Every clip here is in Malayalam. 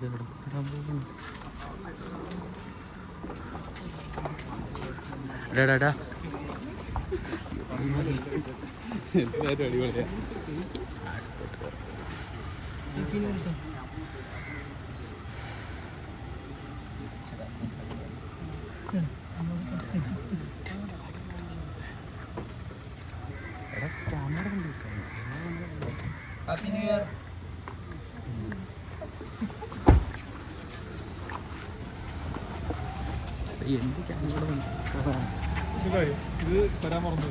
ഡാ എന്തായാലും അടിപൊളിയാ എന്ത് ക്യാമറ ഇത് തരാൻ മറന്നു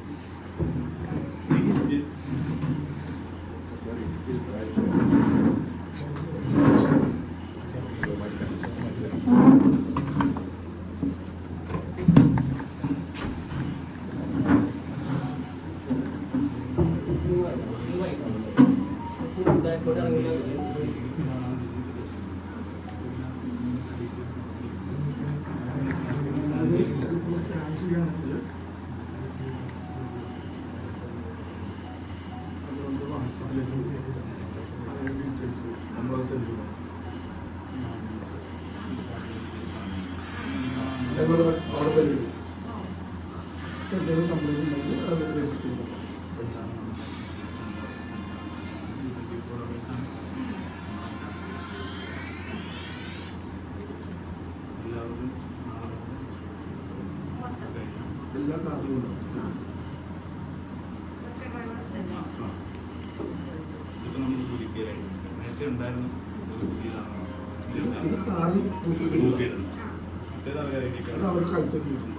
അതുപോലെ അവിടെ വരും എന്തെങ്കിലും കംപ്ലൈന്റ് ഉണ്ടെങ്കിൽ അത് രജിസ്റ്റർ ചെയ്യും എല്ലാ കാര്യങ്ങളും ഉണ്ടാവും ഇത് കാറിൽ അത് അവർക്ക് അടുത്തേക്ക് വരും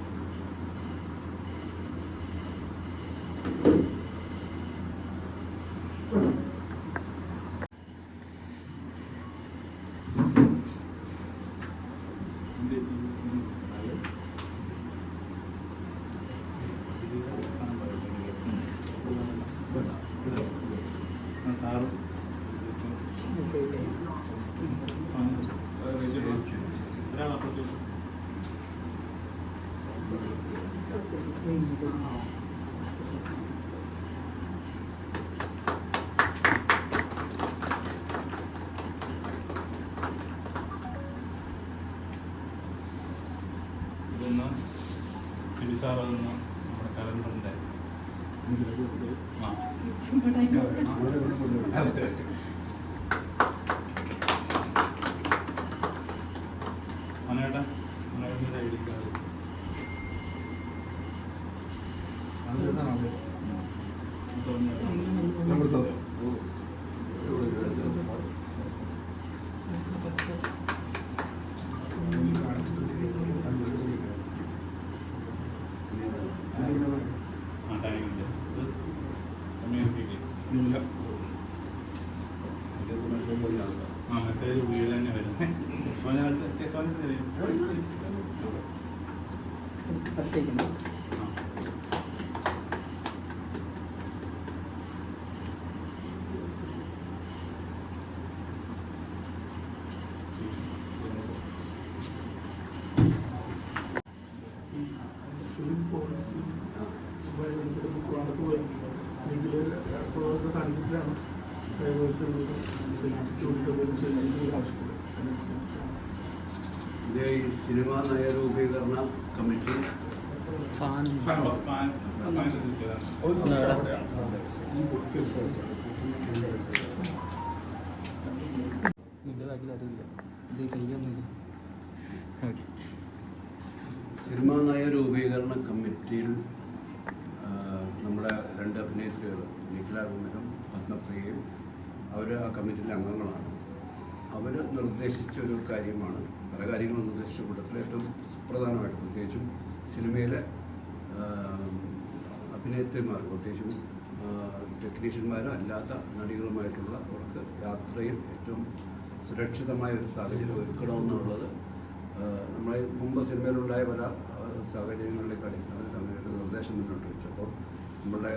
ഇതൊന്ന് സിബിസാർ നമ്മുടെ കലണ്ടറിന്റെ ആ മനേട്ടാ മനേട്ടന്റെ ഐ ഡി കാർഡ് നമ്മൾ തന്നെ ആ ടാങ്കിന്റെ ഇത് കമ്മ്യൂണിറ്റിക്ക് ആ മെസ്സേജ് വീട് തന്നെ വരുന്നത് സോന സോന തരും ആ ഫിലിം പോളിസി ബുക്ക് വരും അല്ലെങ്കിൽ അപ്പോൾ കണ്ടിട്ടാണ് ഡ്രൈവേഴ്സ് ആവശ്യപ്പെടും ഇത് ഈ സിനിമാ നയ രൂപീകരണ കമ്മിറ്റി സിനിമാ നയ രൂപീകരണ കമ്മിറ്റിയിൽ നമ്മുടെ രണ്ട് അഭിനേത്രികൾ നിഖില കുമരം പത്മപ്രിയയും അവർ ആ കമ്മിറ്റിയിലെ അംഗങ്ങളാണ്. അവർ നിർദ്ദേശിച്ച ഒരു കാര്യമാണ്. പല കാര്യങ്ങളും നിർദ്ദേശിച്ച കൂട്ടത്തിൽ ഏറ്റവും സുപ്രധാനമായിട്ട് പ്രത്യേകിച്ചും സിനിമയിലെ അഭിനേത്രിമാർ പ്രത്യേകിച്ചും ടെക്നീഷ്യന്മാരും അല്ലാത്ത നടികളുമായിട്ടുള്ള അവർക്ക് യാത്രയിൽ ഏറ്റവും സുരക്ഷിതമായ ഒരു സാഹചര്യം ഒരുക്കണമെന്നുള്ളത് നമ്മളെ മുമ്പ് സിനിമയിലുണ്ടായ പല സാഹചര്യങ്ങളിലേക്ക് അടിസ്ഥാനത്തിൽ അങ്ങനെ നിർദ്ദേശം മുന്നോട്ട് വെച്ചപ്പോൾ നമ്മുടെ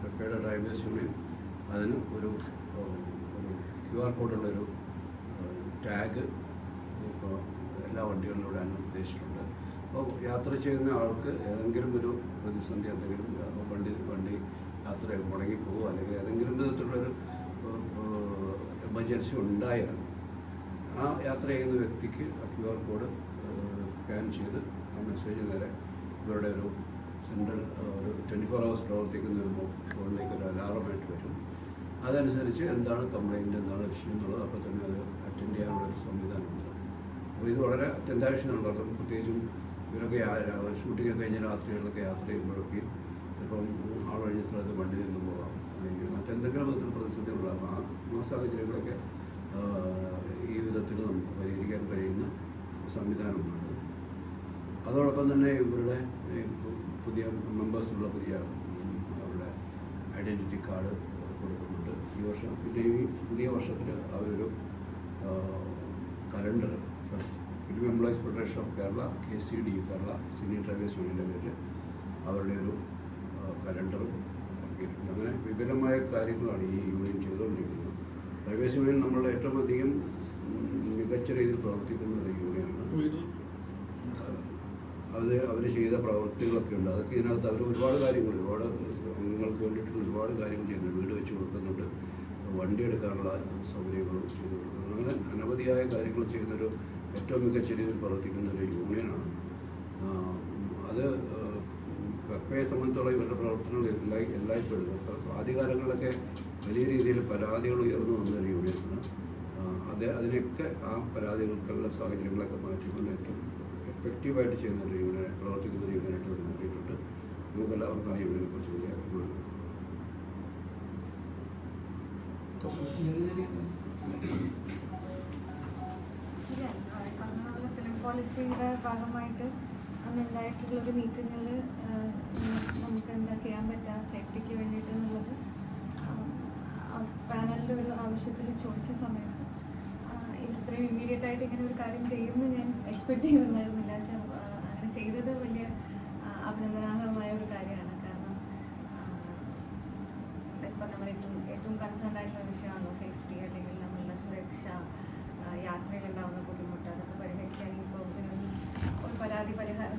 പെപ്പയുടെ ഡ്രൈവേഴ്സ് യൂണിയൻ അതിന് ഒരു ക്യു ആർ കോഡുള്ളൊരു ടാഗ് ഇപ്പോൾ എല്ലാ വണ്ടികളിലൂടെ ഇടാൻ ഉദ്ദേശിച്ചിട്ടുണ്ട്. അപ്പോൾ യാത്ര ചെയ്യുന്ന ആൾക്ക് ഏതെങ്കിലും ഒരു പ്രതിസന്ധി എന്തെങ്കിലും വണ്ടി വണ്ടി യാത്ര മുടങ്ങി പോകുക അല്ലെങ്കിൽ ഏതെങ്കിലും വിധത്തിലുള്ളൊരു എമർജൻസി ഉണ്ടായാൽ ആ യാത്ര ചെയ്യുന്ന വ്യക്തിക്ക് ആ ക്യു ആർ കോഡ് സ്കാൻ ചെയ്ത് ആ മെസ്സേജ് നേരെ ഇവരുടെ ഒരു സെൻട്രൽ ഒരു ട്വന്റി ഫോർ അവേഴ്സ് പ്രവർത്തിക്കുന്ന ഒരു ഫോണിലേക്ക് ഒരു അലാറമായിട്ട് വരും. അതനുസരിച്ച് എന്താണ് കംപ്ലൈന്റ് എന്താണ് വിഷയം എന്നുള്ളത് അപ്പോൾ തന്നെ അത് അറ്റൻഡ് ചെയ്യാനുള്ള ഒരു സംവിധാനമുണ്ട് അപ്പോൾ ഇത് വളരെ അത്യന്താപേക്ഷിതമാണ് കാരണം പ്രത്യേകിച്ചും ഇവരൊക്കെ ഷൂട്ടിംഗ് കഴിഞ്ഞ രാത്രികളിലൊക്കെ യാത്ര ചെയ്യുമ്പോഴൊക്കെ ഇപ്പം ആളൊഴിഞ്ഞ സ്ഥലത്ത് വണ്ടി നിന്ന് പോകാം. അല്ലെങ്കിൽ മറ്റെന്തെങ്കിലും വിധത്തിൽ പ്രതിസന്ധി ഉണ്ടാകാം ആ സാഹചര്യങ്ങളൊക്കെ ഈ വിധത്തിൽ നമുക്ക് പരിഹരിക്കാൻ കഴിയുന്ന സംവിധാനമുണ്ട് അതോടൊപ്പം തന്നെ ഇവരുടെ പുതിയ മെമ്പേഴ്സിനുള്ള പുതിയ അവരുടെ ഐഡന്റിറ്റി കാർഡ് കൊടുക്കുന്നുണ്ട്. ഈ വർഷം പിന്നെ ഈ പുതിയ വർഷത്തിൽ അവരൊരു calendar. Film employees federation of Kerala K C D Kerala cine drivers യൂണിയന്റെ പേരിൽ അവരുടെ ഒരു കലണ്ടറും അങ്ങനെ വിപുലമായ കാര്യങ്ങളാണ് ഈ യൂണിയൻ ചെയ്തുകൊണ്ടിരിക്കുന്നത്. ഡ്രൈവേഴ്സ് യൂണിയൻ നമ്മളുടെ ഏറ്റവും അധികം മികച്ച രീതിയിൽ പ്രവർത്തിക്കുന്ന ഒരു യൂണിയനാണ്. അത് അവർ ചെയ്ത പ്രവൃത്തികളൊക്കെ ഉണ്ട്. അതൊക്കെ ഇതിനകത്ത് അവർ ഒരുപാട് കാര്യങ്ങൾ ഒരുപാട് അംഗങ്ങൾക്ക് വേണ്ടിയിട്ടുള്ള ഒരുപാട് കാര്യങ്ങൾ ചെയ്യുന്നുണ്ട്. വീട് വെച്ച് കൊടുക്കുന്നുണ്ട്. വണ്ടി എടുക്കാനുള്ള സൗകര്യങ്ങളും ചെയ്തു കൊടുക്കുന്നുണ്ട് അങ്ങനെ അനവധിയായ കാര്യങ്ങൾ ചെയ്യുന്നൊരു ഏറ്റവും മികച്ച രീതിയിൽ പ്രവർത്തിക്കുന്ന ഒരു യൂണിയനാണ് അത് വെപ്പയെ സംബന്ധിച്ചോളം ഇവരുടെ പ്രവർത്തനങ്ങൾ എല്ലാ എല്ലായ്പ്പോഴും. ആദ്യകാലങ്ങളിലൊക്കെ വലിയ രീതിയിൽ പരാതികൾ ഉയർന്നു വന്നൊരു യൂണിയനാണ് അത് അതിനൊക്കെ ആ പരാതികൾക്കുള്ള സാഹചര്യങ്ങളൊക്കെ മാറ്റിക്കൊണ്ട് ഏറ്റവും എഫക്റ്റീവായിട്ട് ചെയ്യുന്ന ഒരു യൂണിയൻ പ്രവർത്തിക്കുന്ന ഒരു യൂണിയനായിട്ട് അത് മാറിയിട്ടുണ്ട് നമുക്കെല്ലാവർക്കും ആ യൂണിയനെ കുറിച്ച് വലിയ അഭിമാനം. ഇല്ല, പോളിസിയുടെ ഭാഗമായിട്ട് അന്ന് ഉണ്ടായിട്ടുള്ളൊരു മീറ്റിങ്ങിൽ നമുക്ക് എന്താ ചെയ്യാൻ പറ്റുക സേഫ്റ്റിക്ക് വേണ്ടിയിട്ട് എന്നുള്ളത് പാനലിന്റെ ഒരു ആവശ്യത്തിൽ ചോദിച്ച സമയത്ത് ഇത്രയും ഇമ്മീഡിയറ്റ് ആയിട്ട് ഇങ്ങനെ ഒരു കാര്യം ചെയ്യുമെന്ന് ഞാൻ എക്സ്പെക്ട് ചെയ്തിട്ടുണ്ടായിരുന്നില്ല പക്ഷെ അങ്ങനെ ചെയ്തത് വലിയ അഭിനന്ദനാർഹമായ ഒരു കാര്യമാണ്. കാരണം ഇപ്പം നമ്മൾ ഏറ്റവും ഏറ്റവും കൺസേൺ ആയിട്ടുള്ള വിഷയമാണല്ലോ സേഫ്റ്റി അല്ലെങ്കിൽ നമ്മളുടെ സുരക്ഷ യാത്രയിലുണ്ടാവുന്ന ബുദ്ധിമുട്ട് അതൊക്കെ പരിഹരിക്കാൻ ഇപ്പോൾ ഒരു ഒരു പരാതി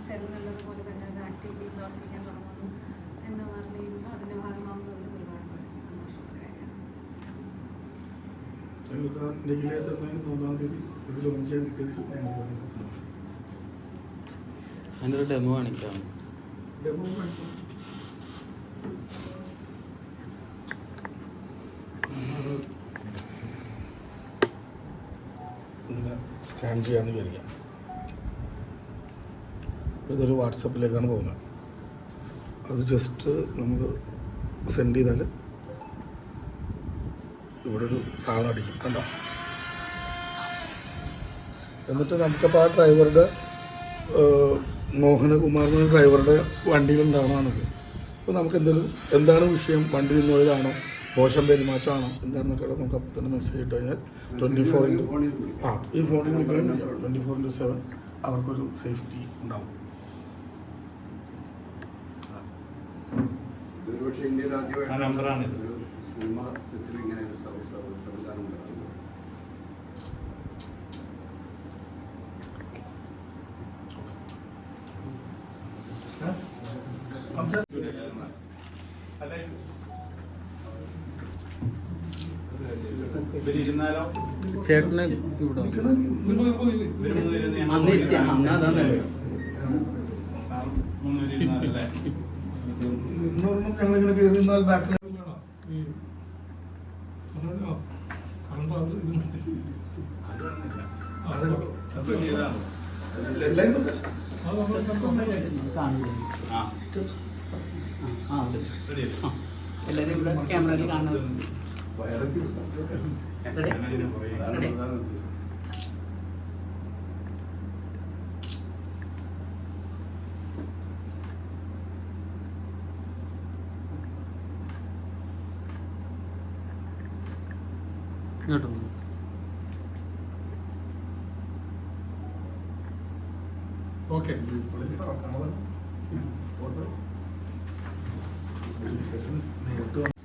സെൽ പോലെ തന്നെ അത് ആക്റ്റീവ്ലി പ്രവർത്തിക്കാൻ തുടങ്ങുന്നു എന്ന് പറഞ്ഞു കഴിയുമ്പോൾ അതിന്റെ ഭാഗമാകുന്നതിൽ ഒരുപാട് സന്തോഷമുള്ള കാര്യമാണ്. അതിന്റെ ഒരു ഡെമോ കാണിക്കാം. ഡെമോ കാണിക്കാം. സ്കാൻ ചെയ്യാമെന്ന് വിചാരിക്കാം. ഇതൊരു വാട്സപ്പിലേക്കാണ് പോകുന്നത്. അത് ജസ്റ്റ് നമ്മൾ സെൻഡ് ചെയ്താൽ ഇവിടെ ഒരു സാധനം അടിക്കും കണ്ടോ? എന്നിട്ട് നമുക്കപ്പോൾ ആ ഡ്രൈവറുടെ മോഹനകുമാർ എന്ന ഡ്രൈവറുടെ വണ്ടിയിലുണ്ടാവണമാണത് അപ്പോൾ നമുക്ക് എന്തെങ്കിലും എന്താണ് വിഷയം? വണ്ടി നിന്നുള്ളതാണോ മോശം പെരുമാറ്റമാണോ? എന്താണെന്നൊക്കെ നമുക്ക് അപ്പോൾ തന്നെ മെസ്സേജ് ഇട്ട് കഴിഞ്ഞാൽ ട്വന്റി ഫോർ ഇന്റു ആ ഈ ഫോണിൽ ട്വന്റി ഫോർ ഇന്റു സെവൻ അവർക്കൊരു സേഫ്റ്റി ഉണ്ടാവും. ഒരുപക്ഷെ ഇന്ത്യയിൽ ആ ആദ്യമായിട്ട് ഒരു സിനിമ സെറ്റിൽ ഇങ്ങനെ ഒരു സംവിധാനം ഇവരിരുന്നാലോ? ചേട്ടന് ഇവിടെ അന്ന് ഇരിക്കാം. അന്ന് അതാ നല്ലത്. സാർ മൂന്ന് പേര് ഇരുന്നാലല്ലേ ഇന്നൊരെണ്ണം ഞങ്ങളിങ്ങനെ കയറി നിന്നാൽ ബാക്കിൽ ഈ കറണ്ട് ഇത് അത് അത് ചെയ്തതാണ്. എല്ലാം ഉണ്ട്. കാണില്ലേ ആ, ആ ready അല്ലേ? എല്ലാവരും ഇവിടെ ക്യാമറയിൽ കാണുന്നത്. വയറൊക്കെ ഓക്കെ. നേരിട്ട്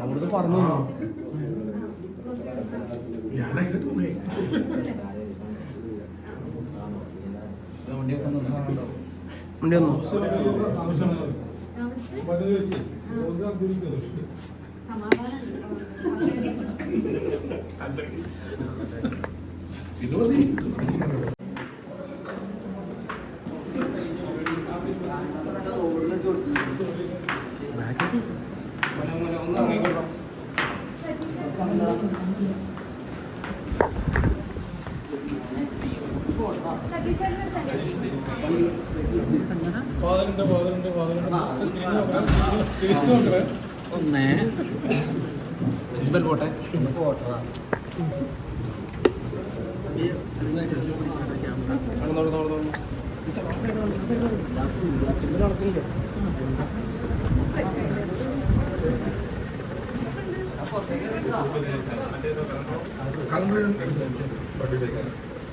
അവിടുന്ന് പറഞ്ഞു വണ്ടി വന്നു ഇത് മതി ഒന്നേ. പോട്ടെ. പോട്ടെ കലണ്ടർ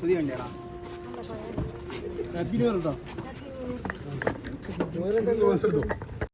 പുതിയ വണ്ടിയാണോ ഹാപ്പി ന്യൂ ഇയർ കേട്ടോ ഇയർ എടുത്തോ